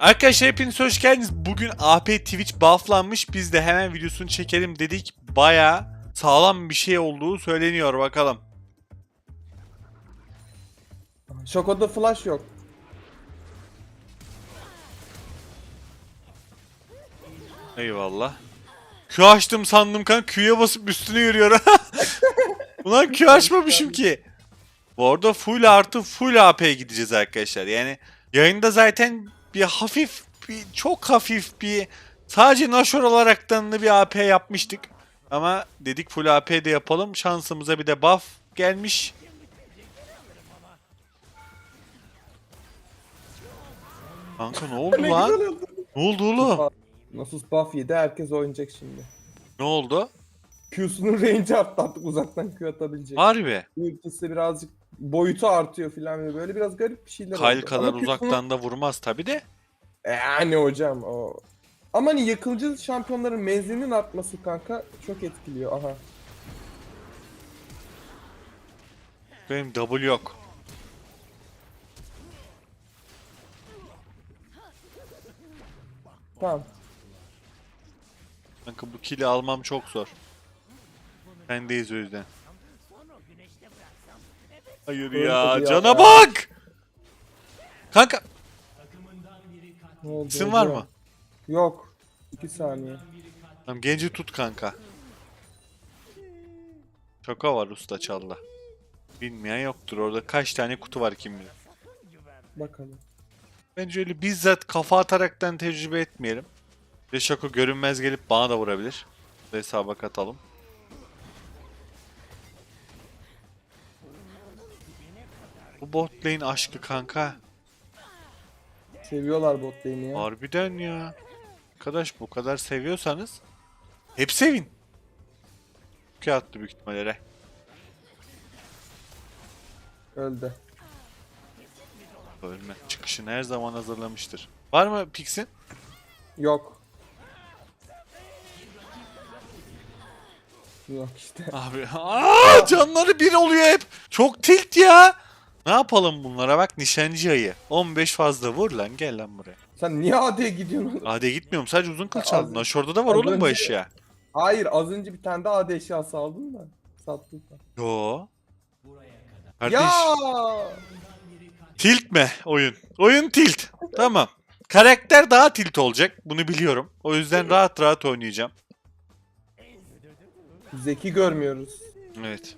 Arkadaşlar hepiniz hoş geldiniz. Bugün AP Twitch bufflanmış. Biz de hemen videosunu çekelim dedik. Baya sağlam bir şey olduğu söyleniyor bakalım. Şoko'da flash yok. Eyvallah. Q açtım sandım kan. Q'ya basıp üstüne yürüyor. Ulan Q açmamışım ki. Bu arada full artı full AP gideceğiz arkadaşlar. Yani yayında zaten bir hafif bir çok hafif bir sadece Nashor olaraktan da bir AP yapmıştık. Ama dedik full AP de yapalım. Şansımıza bir de buff gelmiş. Kanka ne oldu Ne lan? oldu. Ne oldu oğlum? Nasus buff yedi herkes oynayacak şimdi. Ne oldu? Q'sunun range arttı artık uzaktan Q atabilecek. Harbi. Ultisi birazcık boyutu artıyor filan böyle biraz garip bir şeyler Kyle oldu. kadar Ama uzaktan da vurmaz tabi de. Yani hocam o. Ama hani yakılıcı şampiyonların menzilinin artması kanka çok etkiliyor. Aha. Benim double yok. Tamam. Kanka bu kill'i almam çok zor. Bendeyiz o yüzden. Hayır ya, cana bak! Kanka, Ne oldu? isim var mı? Yok. 2 saniye. Tamam, genci tut kanka. Şaka var usta çalla. Bilmeyen yoktur orada kaç tane kutu var kim bilir. Bakalım. Bence öyle bizzat kafa ataraktan tecrübe etmeyelim. Ve Şako görünmez gelip bana da vurabilir. Hesaba katalım. Bu bot lane aşkı kanka. Seviyorlar bot lane'i ya. Harbiden ya. Arkadaş bu kadar seviyorsanız hep sevin. Ki attı büyük ihtimalle. Öldü. Ölme. Çıkışını her zaman hazırlamıştır. Var mı Pix'in? Yok. Yok işte. Abi aa, canları bir oluyor hep. Çok tilt ya. Ne yapalım bunlara bak nişancı ayı. 15 fazla vur lan gel lan buraya. Sen niye AD'ye gidiyorsun? Hadi gitmiyorum sadece uzun kılıç aldım. az- Naşor'da da var az oğlum bu önce- eşya. Hayır az önce bir tane daha AD eşyası aldın da. Sattın da. Yo. Kardeş Ya! tilt mi oyun? Oyun tilt. tamam. Karakter daha tilt olacak. Bunu biliyorum. O yüzden rahat rahat oynayacağım. Zeki görmüyoruz. Evet.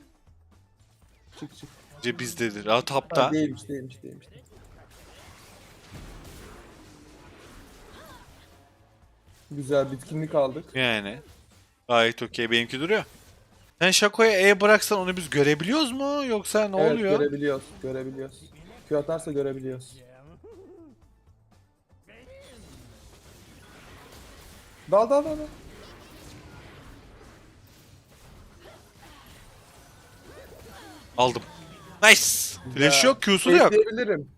Çık çık. Bence bizdedir. Rahat Ha, değilmiş değilmiş değilmiş. Güzel bitkinlik aldık. Yani. Gayet okey. Benimki duruyor. Sen Şako'ya E bıraksan onu biz görebiliyoruz mu? Yoksa ne evet oluyor? görebiliyoruz. Görebiliyoruz. Q atarsa görebiliyoruz. Dal dal dal. dal. Aldım. Nice. Flash yok, Q'su da yok. Bekleyebilirim.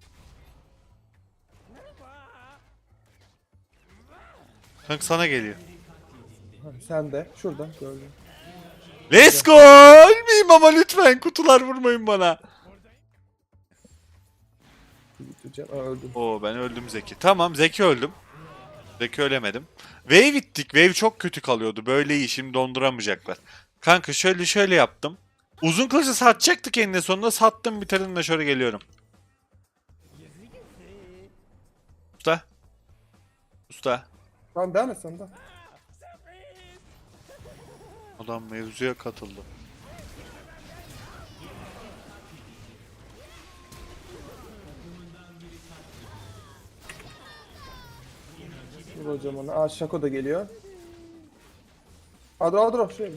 Kanka sana geliyor. Ha, sen de. Şuradan gördüm. Let's go! Ölmeyeyim ama lütfen kutular vurmayın bana. Aa, öldüm. Oo ben öldüm Zeki. Tamam Zeki öldüm. Zeki ölemedim. Wave ittik. Wave çok kötü kalıyordu. Böyle iyi. Şimdi donduramayacaklar. Kanka şöyle şöyle yaptım. Uzun kılıcı satacaktık eninde sonunda. Sattım bitirdim de şöyle geliyorum. Usta. Usta. Tamam devam et sen de. Adam mevzuya katıldı. Dur hocam ona. Aa Şako da geliyor. Adro Adro şöyle.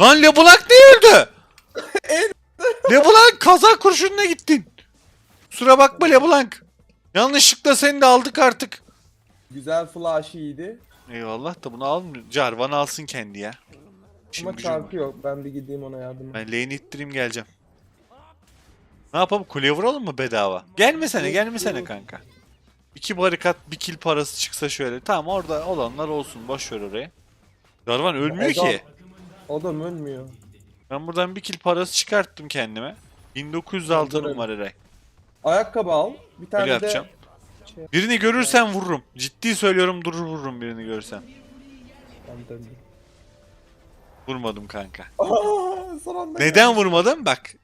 Lan LeBlanc ne öldü? LeBlanc kaza kurşununa gittin. Kusura bakma LeBlanc. Yanlışlıkla seni de aldık artık. Güzel flash iyiydi. Eyvallah da bunu almıyor. Jarvan alsın kendi ya. Ama gücüm var. yok. Ben bir gideyim ona yardıma. Ben lane'i ittireyim geleceğim. Ne yapalım? Kuleye vuralım mı bedava? Gelmesene gelmesene kanka. İki barikat bir kill parası çıksa şöyle. Tamam orada olanlar olsun. Boş ver orayı. Jarvan ölmüyor Adam- ki. Adam ölmüyor. Ben buradan bir kill parası çıkarttım kendime. 1900 altınım var Eray. Ayakkabı al. Bir tane Öyle de yapacağım. şey Birini görürsem vururum. Ciddi söylüyorum durur vururum birini görsem. Ben döndüm. Vurmadım kanka. Aa, son anda Neden vurmadım? Bak.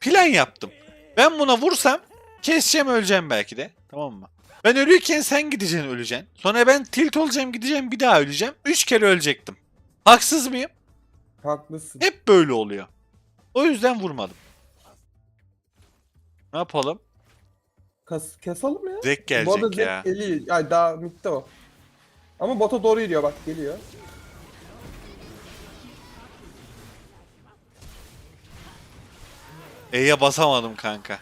Plan yaptım. Ben buna vursam keseceğim öleceğim belki de. Tamam mı? Ben ölüyken sen gideceksin öleceksin. Sonra ben tilt olacağım gideceğim bir daha öleceğim. Üç kere ölecektim. Haksız mıyım? Haklısın. Hep böyle oluyor. O yüzden vurmadım. Ne yapalım? Kas, kesalım ya. Zek Bu arada gelecek Zek ya. geliyor. Ay daha bitti o. Ama bota doğru gidiyor bak geliyor. E'ye basamadım kanka.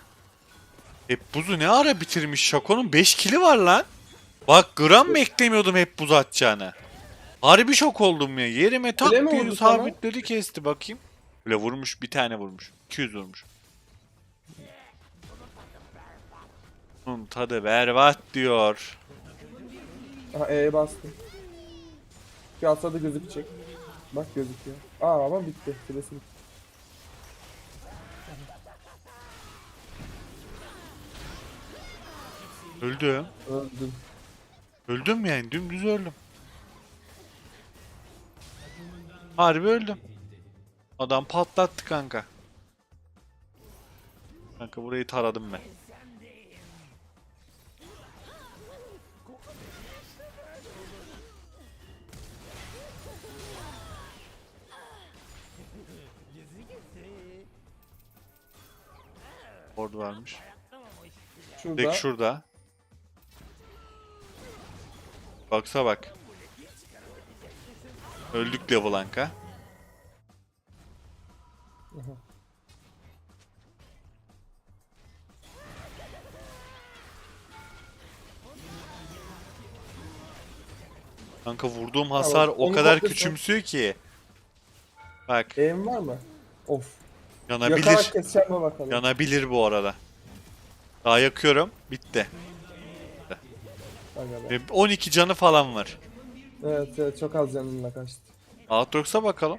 Hep buzu ne ara bitirmiş Şako'nun 5 kili var lan. Bak gram beklemiyordum hep buz atacağını. Harbi şok oldum ya. Yerime tak Öyle mi diye oldu sana? kesti bakayım. Böyle vurmuş bir tane vurmuş. 200 vurmuş. Bunun tadı berbat diyor. Aha E'ye bastım. Piyasada gözükecek. Bak gözüküyor. Aa ama bitti. Süresi bitti. Öldüm. Öldüm. Öldüm yani dümdüz öldüm. Harbi öldüm. Adam patlattı kanka. Kanka burayı taradım ben. Orada varmış. Şurada. Tek şurada. Baksa bak. Öldük. Aha. Kanka vurduğum hasar o onu kadar bakırsan- küçümsüyor ki. Bak E'm var mı? Of. yanabilir. Yakarak keseceğim mi bakalım. Yanabilir bu arada. Daha yakıyorum. Bitti. Aga be. Ve 12 canı falan var. Evet evet çok az canımla kaçtı. Aatrox'a bakalım.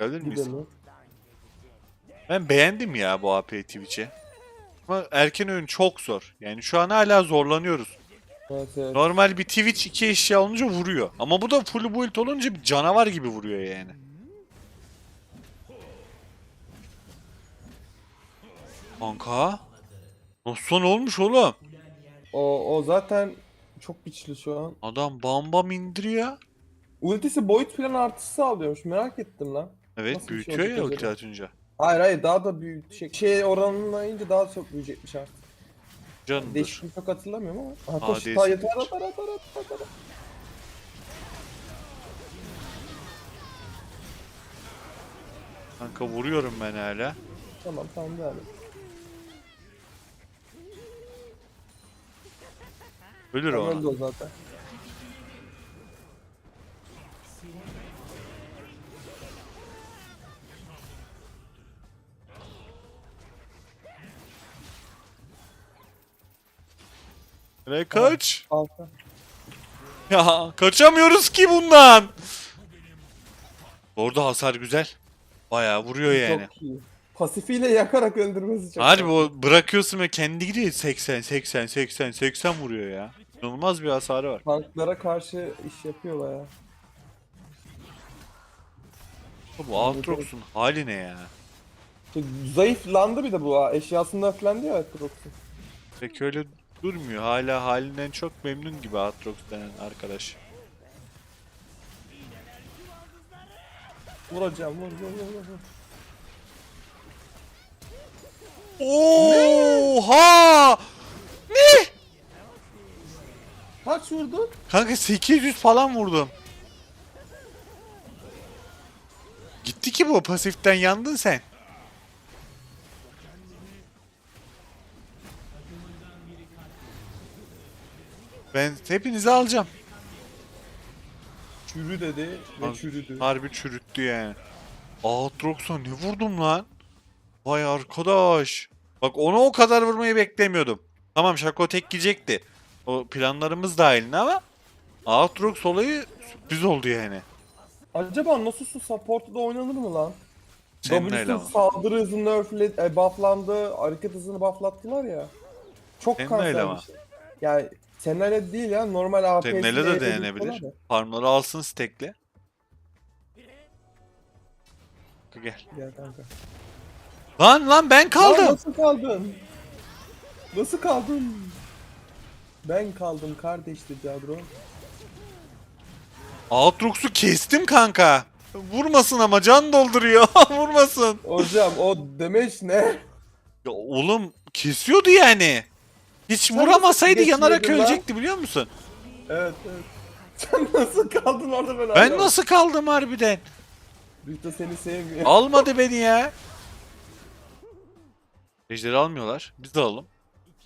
Gelir miyiz? Gidelim. Ben beğendim ya bu AP Twitch'i. Ama erken oyun çok zor. Yani şu an hala zorlanıyoruz. Evet evet. Normal bir Twitch iki eşya olunca vuruyor. Ama bu da full build olunca bir canavar gibi vuruyor yani. Kanka. Nasıl ne olmuş oğlum? O, o zaten çok güçlü şu an. Adam bam bam indiriyor. Ultisi boyut plan artısı sağlıyormuş merak ettim lan. Evet Nasıl bir şey büyütüyor ya olacak ulti acaba? atınca. Hayır hayır daha da büyük şey, şey oranına ince daha çok büyüyecekmiş artık. Canıdır. Değişikliğini çok hatırlamıyorum ama. Aha Aa, koş değişik. ta yeter atar atar atar atar. Kanka vuruyorum ben hala. Tamam tamam devam et. Ölür o. öldü o zaten. Ve kaç. Alta. Ya kaçamıyoruz ki bundan. Orada hasar güzel. Bayağı vuruyor yani. Çok iyi. Pasifiyle yakarak öldürmesi çok Harbi o bırakıyorsun ve kendi gidiyor 80 80 80 80 vuruyor ya. İnanılmaz bir hasarı var. Tanklara karşı iş yapıyor baya. Bu Aatrox'un hali ne ya? Şey, Zayıflandı bir de bu ha. Eşyasında öflendi ya Atrox'un. Pek öyle durmuyor. Hala halinden çok memnun gibi Aatrox denen arkadaş. Vuracağım vur vur vur vur. Oha! Ne? Kaç vurdun? Kanka 800 falan vurdum. Gitti ki bu pasiften yandın sen. Ben hepinizi alacağım. Çürü dedi ve Lan, çürüdü. Harbi çürüttü yani. Aatrox'a ne vurdum lan? Vay arkadaş. Bak ona o kadar vurmayı beklemiyordum. Tamam Şako tek gidecekti. O planlarımız dahilinde ama Aatrox olayı sürpriz oldu yani. Acaba Nasus'un support'u da oynanır mı lan? Senin W'sun saldırı hızını nerfledi, e, bufflandı, hareket hızını bufflattılar ya. Çok Senin kanser öyle bir şey. Yani senin öyle değil ya. Normal AP'si Seninle de denenebilir. Farmları alsın stekle. Gel. Gel kanka. Lan lan ben Lan kaldım. nasıl kaldın? Nasıl kaldın? Ben kaldım kardeşti Cadro. Aatrox'u kestim kanka. Vurmasın ama can dolduruyor. Vurmasın. Hocam o demeç ne? Ya oğlum kesiyordu yani. Hiç Sen vuramasaydı nasıl yanarak lan? ölecekti biliyor musun? Evet evet. Sen nasıl kaldın orada ben Ben anlamadım. nasıl kaldım harbiden? Rüyta seni sevmiyor. Almadı beni ya. Ejderi almıyorlar. Biz de alalım.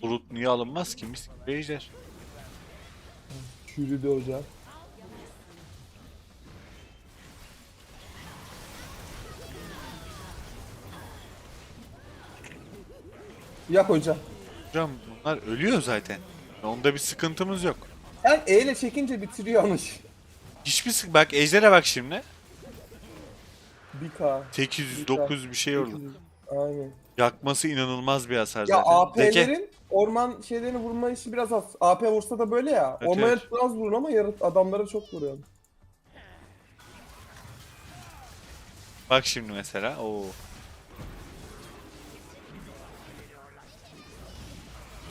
Brut niye alınmaz ki? Mis gibi ejder. Çürüdü hocam. Yak hocam. Hocam bunlar ölüyor zaten. Onda bir sıkıntımız yok. Sen E ile çekince bitiriyor yanlış. Hiçbir sık bak ejdere bak şimdi. 1K. 800 900 bir şey orada. Aynen. Yakması inanılmaz bir hasar Ya zaten. Zeki. AP'lerin orman şeylerini vurma işi biraz az. AP vursa da böyle ya. Evet, Ormana evet. az vurun ama yarı adamlara çok vuruyor. Bak şimdi mesela. Oo.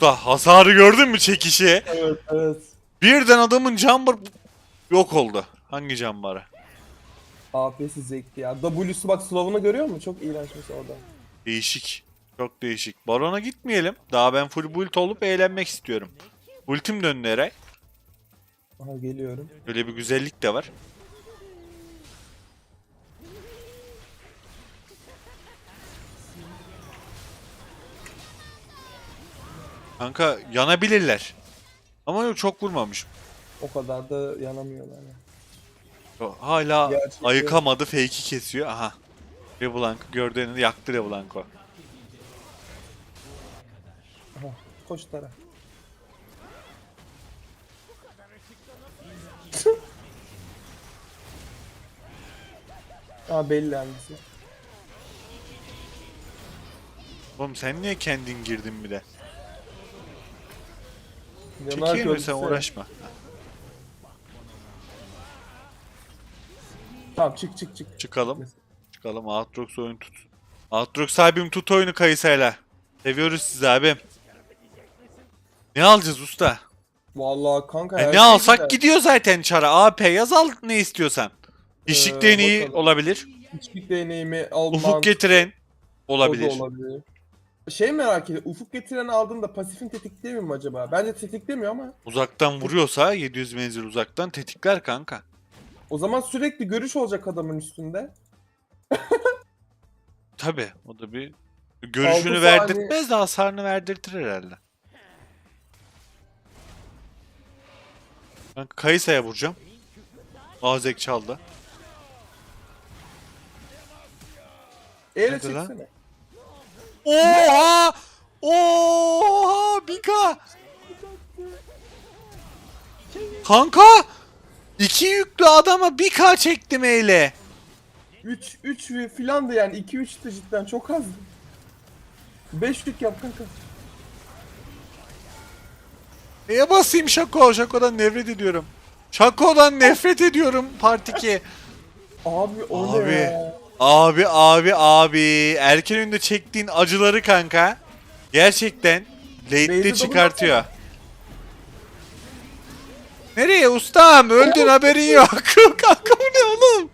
Da hasarı gördün mü çekişi? Evet evet. Birden adamın jumper yok oldu. Hangi jumper'ı? AP'si zevkli ya. W'su bak slow'unu görüyor musun? Çok iğrenç mesela orada. Değişik. Çok değişik. Baron'a gitmeyelim. Daha ben full build olup eğlenmek istiyorum. Ultim döndü Eray. Aha geliyorum. Böyle bir güzellik de var. Kanka yanabilirler. Ama yok çok vurmamış. O kadar da yanamıyorlar. Yani. Hala Gerçekten. ayıkamadı fake'i kesiyor. Aha. Leblanc gördüğünü yaktı Leblanc o. Aha. Koş tara. Aa belli hangisi. Oğlum sen niye kendin girdin bir de? Yanar Çekeyim mi sen uğraşma. Tamam çık çık çık. Çıkalım. Çıkalım Aatrox oyun tut. Aatrox abim tut oyunu kayısayla. Seviyoruz sizi abim. Ne alacağız usta? Vallahi kanka E ne şey alsak güzel. gidiyor zaten çara. AP yaz al ne istiyorsan. İşlik Ee, deneyi bakalım. olabilir. Hiçbir deneyimi alman. Ufuk getiren olabilir. olabilir. Şey merak ediyorum. Ufuk getiren aldığında pasifin tetiklemiyor mu acaba? Bence tetiklemiyor ama. Uzaktan vuruyorsa 700 menzil uzaktan tetikler kanka. O zaman sürekli görüş olacak adamın üstünde. Tabi o da bir görüşünü Altı verdirtmez de hasarını verdirtir herhalde. Ben Kayısa'ya vuracağım. Azek çaldı. Eyle Hadi lan. çeksene. Oha! Oha! Bika! Kanka! İki yüklü adama 1K çektim eyle. 3 3 filan da yani 2 3 de cidden çok az. 5 yük yap kanka. Neye basayım Şako? Şako'dan nefret ediyorum. Şako'dan nefret ediyorum Part 2. Abi o Abi. ya? Abi abi abi. Erken önde çektiğin acıları kanka. Gerçekten late'de Late'de çıkartıyor. Nereye ustam? Öldün haberin yok. kanka bu ne oğlum?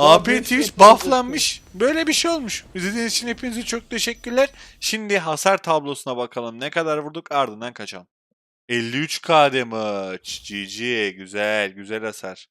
AP Twitch bufflanmış. Böyle bir şey olmuş. İzlediğiniz için hepinize çok teşekkürler. Şimdi hasar tablosuna bakalım. Ne kadar vurduk ardından kaçalım. 53k damage. GG. Güzel. Güzel hasar.